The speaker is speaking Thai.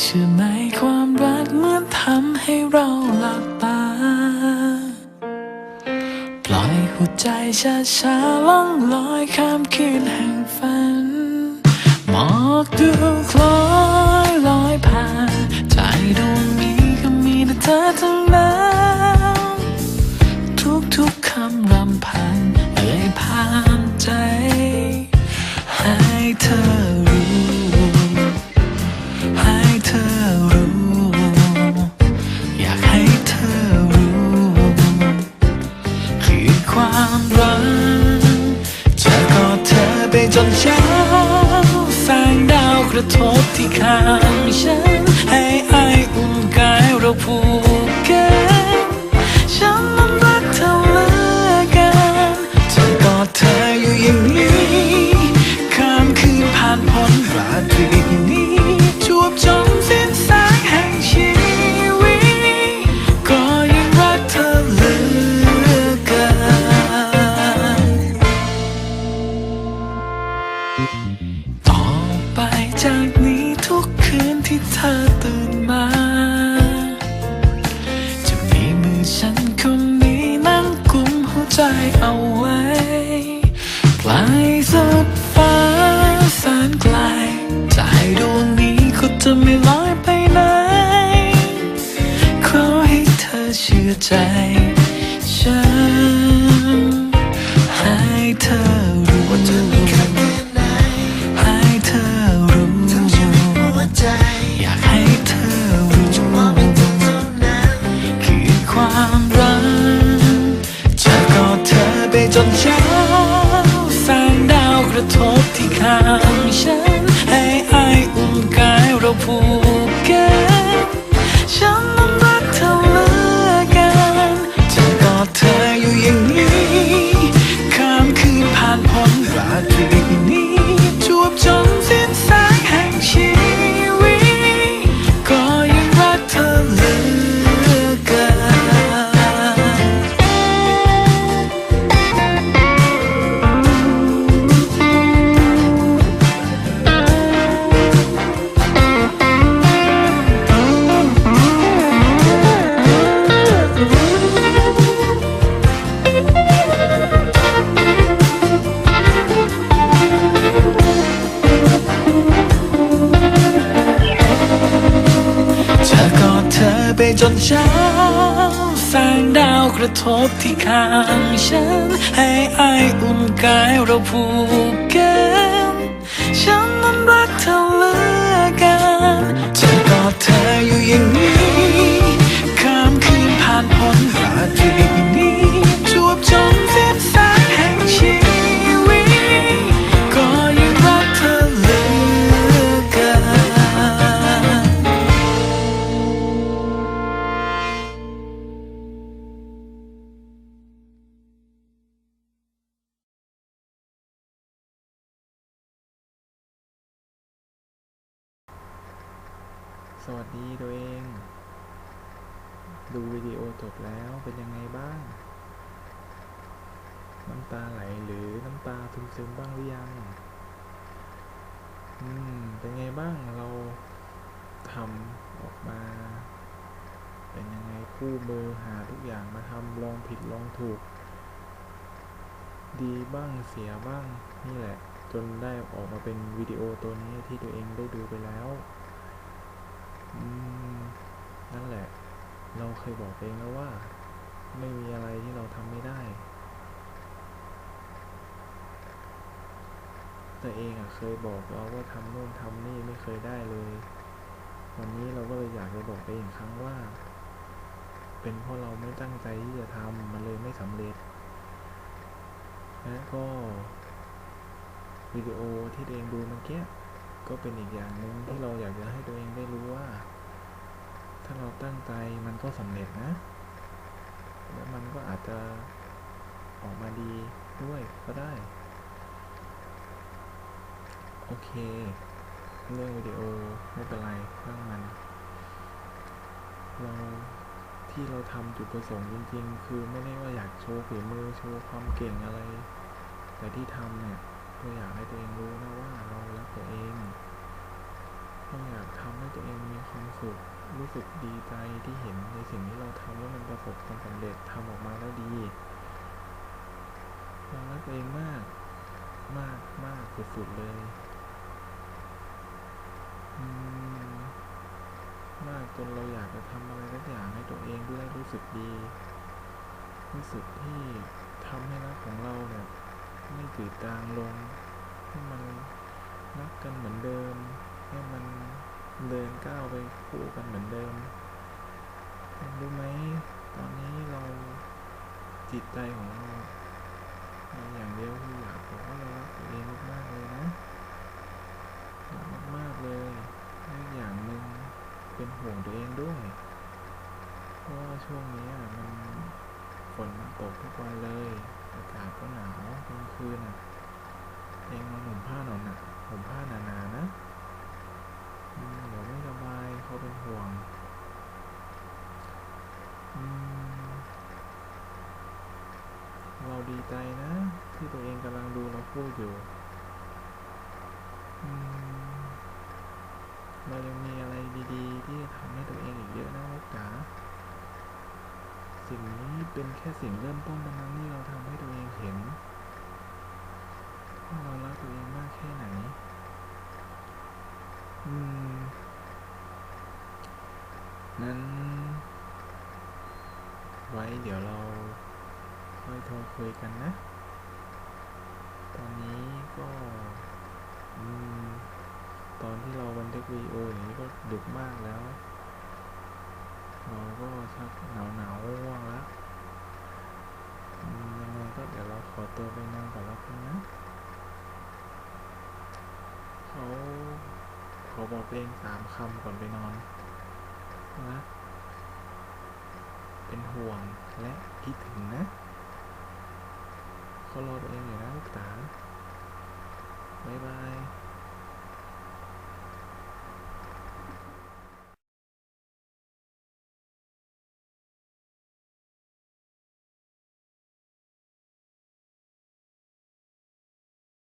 เชื่อไหมความรักเหมันทำให้เราหลับตา ปล่อยหัวใจช้าช้าๆล่องลอยข้ามคืนแห่งฝัน หมอกดูคล้อยลอยผ่าน ใจดวงนี้ก็มีแต่เธอทั้งนั้นทุกๆคำรำพัน ความรักจะกอดเธอไปจนเช้าแสงดาวกระทบที่ข้างฉัน ให้ไออุ่นกายเราผูกกัน ชื่อใจฉันให้เธอรู้ว่าจะมีคำไหนให้เธอรู้อยากให้เธอรู้คือความ ไปจนเช้าแสงดาวกระทบที่ข้างฉัน ให้ไออุ่นกายเราผูกกันฉันนั้นรั สวัสดีตัวเอง ดูวิดีโอจบแล้วเป็นยังไงบ้าง น้ำตาไหลหรือน้ำตาซึมๆบ้างหรือยัง อืม เป็นไงบ้างเราทำออกมา เป็นยังไงคู่มือหาทุกอย่างมาทำลองผิดลองถูก ดีบ้างเสียบ้างนี่แหละ จนได้ออกมาเป็นวิดีโอตัวนี้ที่ตัวเองได้ดูไปแล้ว นั่นแหละ เราเคยบอกเองแล้วว่า ไม่มีอะไรที่เราทำไม่ได้ แต่เองอะเคยบอกเราว่าทำโน่นทำนี่ไม่เคยได้เลย วันนี้เราก็เลยอยากจะบอกไปอีกครั้งว่า เป็นเพราะเราไม่ตั้งใจที่จะทำมันเลยไม่สำเร็จ และก็วิดีโอที่เองดูเมื่อกี้ก็เป็นอีกอย่างหนึ่งที่เราอยากจะให้ตัวเองได้ว่าถ้าเราตั้งใจมันก็สำเร็จนะ แล้วมันก็อาจจะออกมาดีด้วยก็ได้ โอเค เรื่องวิดีโอไม่เป็นไรเรื่องมัน เราที่เราทำจุดประสงค์จริงๆ คือไม่ได้ว่าอยากโชว์ฝีมือโชว์ความเก่งอะไร แต่ที่ทำเนี่ยเพื่ออยากให้ตัวเองรู้นะว่าเรารักตัวเองเราอยากทำให้ตัวเองมีความสุข รู้สึกดีใจที่เห็นในสิ่งที่เราทำแล้วมันประสบความสำเร็จทำออกมาแล้วดีเรารักตัวเองมาก มากมากสุดๆเลยมากจนเราอยากจะทำอะไรสักอย่างให้ตัวเองด้วยรู้สึกดี รู้สึกที่ทำให้รักของเราเนี่ยไม่จืดจางลงให้มันรักกันเหมือนเดิม ดินก้าวไปคู่กันเหมือนเดิมรู้ไหมตอนนี้เราจิตใจของเรามีอย่างเดียวคืออยากบอกว่าเรารักตัวเองมากๆเลยนะรักมากๆเลยและอีกอย่างหนึ่งเป็นห่วงตัวเองด้วย เพราะว่าช่วงนี้มันฝนมันตกทุกวันเลย อากาศก็หนาวกลางคืนเองมาห่มผ้าหนอยนะห่มผ้าหนาๆนะ ใจนะ ที่ตัวเองกำลังดูเราพูดอยู่เรายังมีอะไรดีๆ ที่จะทำให้ตัวเองอีกเยอะนะลูกจ๋าสิ่งนี้เป็นแค่สิ่งเริ่มต้นเท่านั้นที่เราทำให้ตัวเองเห็นว่าเรารักตัวเองมากแค่ไหน อืม นั้น ไว้เดี๋ยวเรา รคุยกันนะ ตอนนี้ก็ตอนที่เราบันทึกวีดีโออย่างนี้ก็ดึกมากแล้ว เราก็ชักหนาวหนาวๆง่วงแล้วยังไงก็เดี๋ยวเราขอตัวไปนอนก่อนแล้วกันนะเขาขอบอกตัวเองสามคำก่อนไปนอนรักเป็นห่วงและคิดถึงนะ เขารอตัวเอ